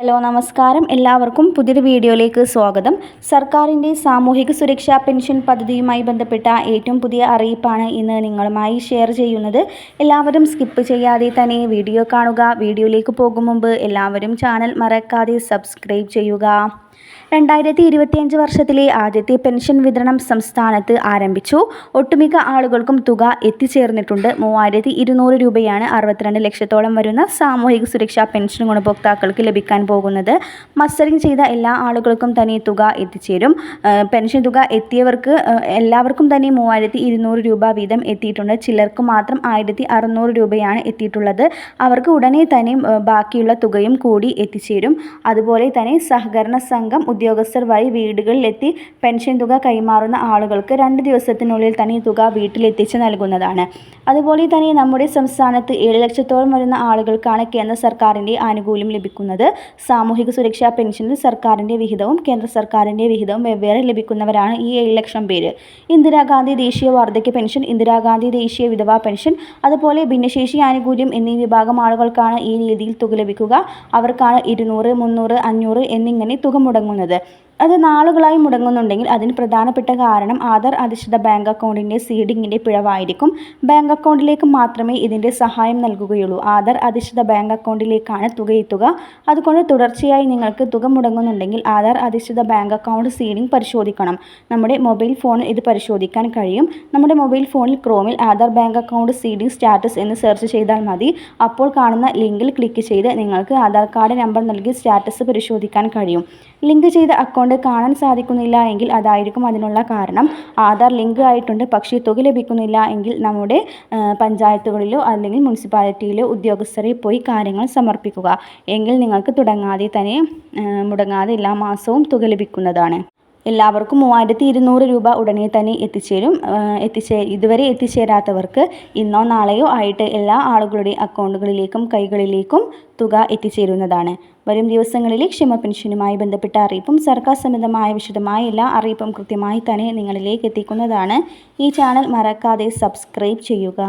Hello നമസ്കാരം. എല്ലാവർക്കും പുതിയൊരു വീഡിയോയിലേക്ക് സ്വാഗതം. സർക്കാരിന്റെ സാമൂഹിക സുരക്ഷാ പെൻഷൻ പദ്ധതിയുമായി ബന്ധപ്പെട്ട ഏറ്റവും പുതിയ അറിയിപ്പാണ് ഇന്ന് നിങ്ങളുമായി ഷെയർ ചെയ്യുന്നത്. എല്ലാവരും സ്കിപ്പ് ചെയ്യാതെ തന്നെ വീഡിയോ കാണുക. വീഡിയോയിലേക്ക് പോകും മുമ്പ് എല്ലാവരും ചാനൽ മറക്കാതെ സബ്സ്ക്രൈബ് ചെയ്യുക. രണ്ടായിരത്തി ഇരുപത്തിയഞ്ച് വർഷത്തിലെ ആദ്യത്തെ പെൻഷൻ വിതരണം സംസ്ഥാനത്ത് ആരംഭിച്ചു. ഒട്ടുമിക്ക ആളുകൾക്കും തുക എത്തിച്ചേർന്നിട്ടുണ്ട്. മൂവായിരത്തി ഇരുന്നൂറ് രൂപയാണ് അറുപത്തിരണ്ട് ലക്ഷത്തോളം വരുന്ന സാമൂഹിക സുരക്ഷാ പെൻഷൻ ഗുണഭോക്താക്കൾക്ക് ലഭിക്കാൻ പോകുന്നത്. മസ്റ്ററിംഗ് ചെയ്ത എല്ലാ ആളുകൾക്കും തന്നെ തുക എത്തിച്ചേരും. പെൻഷൻ തുക എത്തിയവർക്ക് എല്ലാവർക്കും തന്നെ മൂവായിരത്തി ഇരുന്നൂറ് രൂപ വീതം എത്തിയിട്ടുണ്ട്. ചിലർക്ക് മാത്രം ആയിരത്തി അറുന്നൂറ് രൂപയാണ് എത്തിയിട്ടുള്ളത്. അവർക്ക് ഉടനെ തന്നെ ബാക്കിയുള്ള തുകയും കൂടി എത്തിച്ചേരും. അതുപോലെ തന്നെ സഹകരണ സംഘം ഉദ്യോഗസ്ഥർ വഴി വീടുകളിലെത്തി പെൻഷൻ തുക കൈമാറുന്ന ആളുകൾക്ക് രണ്ട് ദിവസത്തിനുള്ളിൽ തന്നെ തുക വീട്ടിലെത്തിച്ച് നൽകുന്നതാണ്. അതുപോലെ തന്നെ നമ്മുടെ സംസ്ഥാനത്ത് ഏഴ് ലക്ഷത്തോളം വരുന്ന ആളുകൾക്കാണ് കേന്ദ്ര സർക്കാരിന്റെ ആനുകൂല്യം ലഭിക്കുന്നത്. സാമൂഹിക സുരക്ഷാ പെൻഷനിൽ സർക്കാരിന്റെ വിഹിതവും കേന്ദ്ര സർക്കാരിന്റെ വിഹിതവും വെവ്വേറെ ലഭിക്കുന്നവരാണ് ഈ ഏഴ് ലക്ഷം പേര്. ഇന്ദിരാഗാന്ധി ദേശീയ വാർദ്ധക്യ പെൻഷൻ ഇന്ദിരാഗാന്ധി ദേശീയ വിധവാ പെൻഷൻ അതുപോലെ ഭിന്നശേഷി ആനുകൂല്യം എന്നീ വിഭാഗം ആളുകൾക്കാണ് ഈ രീതിയിൽ തുക ലഭിക്കുക. അവർക്കാണ് ഇരുന്നൂറ് മുന്നൂറ് അഞ്ഞൂറ് എന്നിങ്ങനെ തുക മുടങ്ങുന്നത്. അത് നാളുകളായി മുടങ്ങുന്നുണ്ടെങ്കിൽ അതിന് പ്രധാനപ്പെട്ട കാരണം ആധാർ അധിഷ്ഠിത ബാങ്ക് അക്കൗണ്ടിന്റെ സീഡിങ്ങിന്റെ പിഴവായിരിക്കും. ബാങ്ക് അക്കൗണ്ടിലേക്ക് മാത്രമേ ഇതിന്റെ സഹായം നൽകുകയുള്ളൂ. ആധാർ അധിഷ്ഠിത ബാങ്ക് അക്കൗണ്ടിലേക്കാണ് തുക എത്തുക. അതുകൊണ്ട് തുടർച്ചയായി നിങ്ങൾക്ക് തുക മുടങ്ങുന്നുണ്ടെങ്കിൽ ആധാർ അധിഷ്ഠിത ബാങ്ക് അക്കൗണ്ട് സീഡിംഗ് പരിശോധിക്കണം. നമ്മുടെ മൊബൈൽ ഫോണിൽ ഇത് പരിശോധിക്കാൻ കഴിയും. നമ്മുടെ മൊബൈൽ ഫോണിൽ ക്രോമിൽ Aadhaar bank account seeding status എന്ന് സെർച്ച് ചെയ്താൽ മതി. അപ്പോൾ കാണുന്ന ലിങ്കിൽ ക്ലിക്ക് ചെയ്ത് നിങ്ങൾക്ക് ആധാർ കാർഡ് നമ്പർ നൽകി സ്റ്റാറ്റസ് പരിശോധിക്കാൻ കഴിയും. ലിങ്ക് ചെയ്ത അക്കൗണ്ട് കാണാൻ സാധിക്കുന്നില്ല എങ്കിൽ അതായിരിക്കും അതിനുള്ള കാരണം. ആധാർ ലിങ്ക് ആയിട്ടുണ്ട് പക്ഷേ തുക ലഭിക്കുന്നില്ല എങ്കിൽ നമ്മുടെ പഞ്ചായത്തുകളിലോ അല്ലെങ്കിൽ മുനിസിപ്പാലിറ്റിയിലോ ഉദ്യോഗസ്ഥരെ പോയി കാര്യങ്ങൾ സമർപ്പിക്കുക. എങ്കിൽ നിങ്ങൾക്ക് തുടങ്ങാതെ തന്നെ മുടങ്ങാതെ എല്ലാ മാസവും തുക ലഭിക്കുന്നതാണ്. എല്ലാവർക്കും മൂവായിരത്തി ഇരുന്നൂറ് രൂപ ഉടനെ തന്നെ എത്തിച്ചേരും. എത്തിച്ചേ ഇതുവരെ എത്തിച്ചേരാത്തവർക്ക് ഇന്നോ നാളെയോ ആയിട്ട് എല്ലാ ആളുകളുടെ അക്കൗണ്ടുകളിലേക്കും കൈകളിലേക്കും തുക എത്തിച്ചേരുന്നതാണ്. വരും ദിവസങ്ങളിലെ ക്ഷമ പെൻഷനുമായി ബന്ധപ്പെട്ട അറിയിപ്പും സർക്കാർ സംബന്ധമായ വിശദമായ എല്ലാ അറിയിപ്പും കൃത്യമായി തന്നെ നിങ്ങളിലേക്ക് എത്തിക്കുന്നതാണ്. ഈ ചാനൽ മറക്കാതെ സബ്സ്ക്രൈബ് ചെയ്യുക.